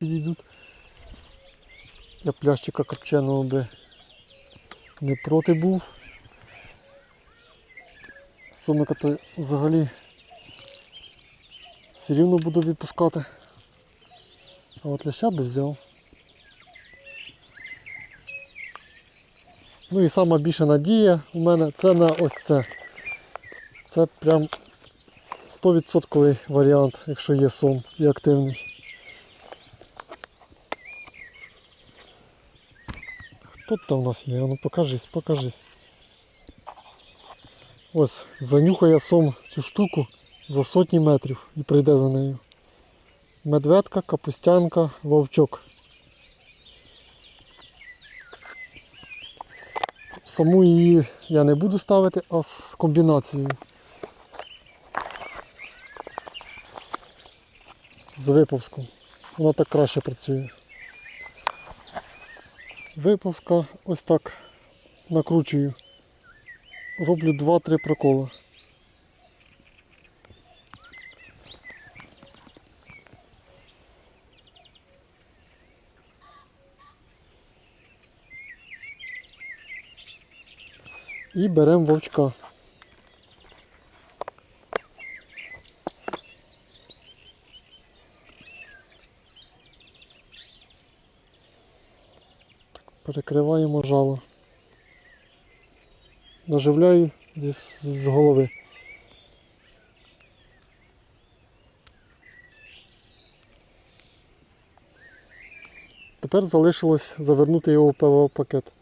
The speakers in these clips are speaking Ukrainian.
підійдуть. Я плящика копченого би не проти був. Сомика то взагалі все рівно буду відпускати. А от ляща би взяв. Ну і сама більша надія у мене це на ось це. Це прям 100% варіант, якщо є сон і активний. Хто там у нас є? Ну покажись, покажись. Ось, занюхає сом цю штуку за сотні метрів і прийде за нею. Медведка, капустянка, вовчок. Саму її я не буду ставити, а з комбінацією. З виповзком. Вона так краще працює. Виповзка ось так накручую. Роблю 2-3 прокола. І беремо вовчка. Перекриваємо жало. Наживляю зі, з голови. Тепер залишилось завернути його в ПВО-пакет.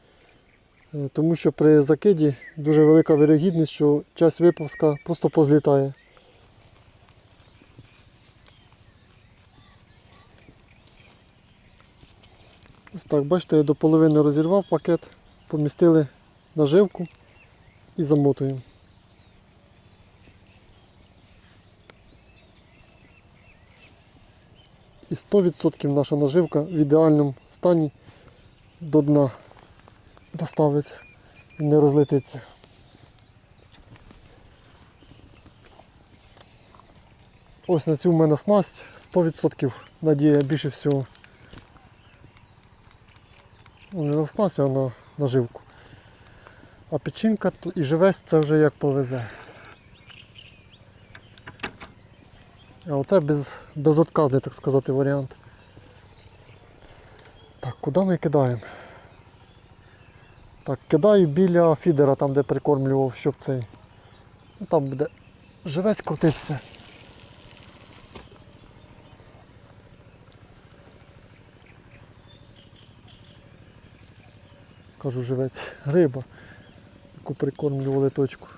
Е, Тому що при закиді дуже велика вирогідність, що часть випуска просто позлітає. Ось так, бачите, я до половини розірвав пакет, помістили наживку і замотуємо. І 100% наша наживка в ідеальному стані до дна доставиться і не розлетиться. Ось на цю в мене снасть 100% надія більше всього. Ну, Не на снасть, а на наживку. А печінка і живець це вже як повезе. А оце без, безотказний, так сказати, варіант. Так, куди ми кидаємо? Так, кидаю біля фідера, там де прикормлював, щоб цей. Ну, там буде живець крутитися. Кажу живець, риба, яку прикормлювали точку.